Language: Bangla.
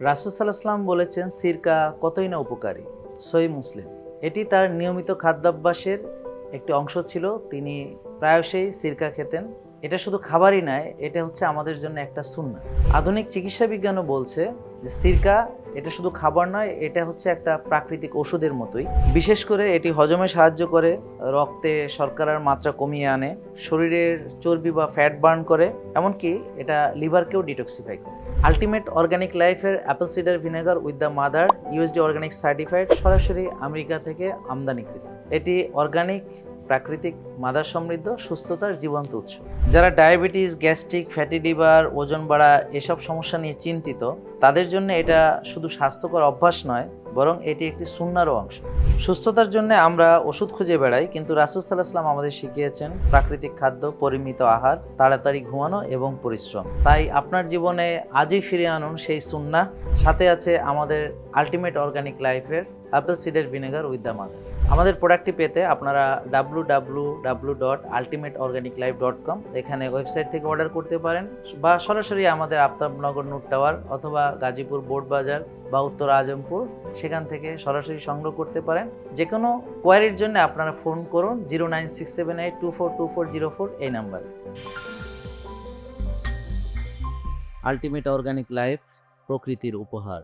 রাসুসাল্লাহাম বলেছেন, সিরকা কতই না উপকারী? সই মুসলিম। এটি তার নিয়মিত খাদ্যাভ্যাসের একটি অংশ ছিল। তিনি প্রায়শই সিরকা খেতেন। এটা শুধু খাবারই নয় এটা হচ্ছে আমাদের জন্য একটা সুন্না আধুনিক চিকিৎসা বিজ্ঞানও বলছে যে সিরকা এটা শুধু খাবার নয়, এটা হচ্ছে একটা প্রাকৃতিক ওষুধের মতোই। বিশেষ করে এটি হজমে সাহায্য করে, রক্তে শর্করার মাত্রা কমিয়ে আনে, শরীরের চর্বি বা ফ্যাট বার্ন করে, এমনকি এটা লিভারকেও ডিটক্সিফাই করে। আলটিমেট অর্গানিক লাইফের apple cider vinegar with the mother, USD organic certified সরাসরি আমেরিকা থেকে আমদানিকৃত। এটি অর্গানিক প্রাকৃতিক মাদার সমৃদ্ধ, সুস্থতার জীবন্ত উৎস। যারা ডায়াবেটিস, গ্যাস্ট্রিক, ফ্যাটি লিভার, ওজন বাড়া এসব সমস্যা নিয়ে চিন্তিত, তাদের জন্য এটা শুধু স্বাস্থ্যকর অভ্যাস নয়, বরং এটি একটি সুন্নারও অংশ। সুস্থতার জন্য আমরা ওষুধ খুঁজে বেড়াই, কিন্তু রাসুসাল্লাহাম আমাদের শিখিয়েছেন, প্রাকৃতিক খাদ্য, পরিমিত আহার, তাড়াতাড়ি ঘুমানো এবং পরিশ্রম। তাই আপনার জীবনে আজই ফিরে আনুন সেই সুন্না সাথে আছে আমাদের আলটিমেট অর্গানিক লাইফের apple সিডের vinegar with the mother আমাদের প্রোডাক্টটি পেতে আপনারা W W W dot ultimate organic life dot com এখানে ওয়েবসাইট থেকে অর্ডার করতে পারেন বা সরাসরি আমাদের আফতাবনগর নুট টাওয়ার অথবা গাজীপুর বোর্ড বাজার বা উত্তর আজমপুর, সেখান থেকে সরাসরি সংগ্রহ করতে পারেন। যে কোনো কোয়ারির জন্য আপনারা ফোন করুন zero nine six seven eight two four two four zero four এই নাম্বারে আলটিমেট অর্গানিক লাইফ প্রকৃতির উপহার।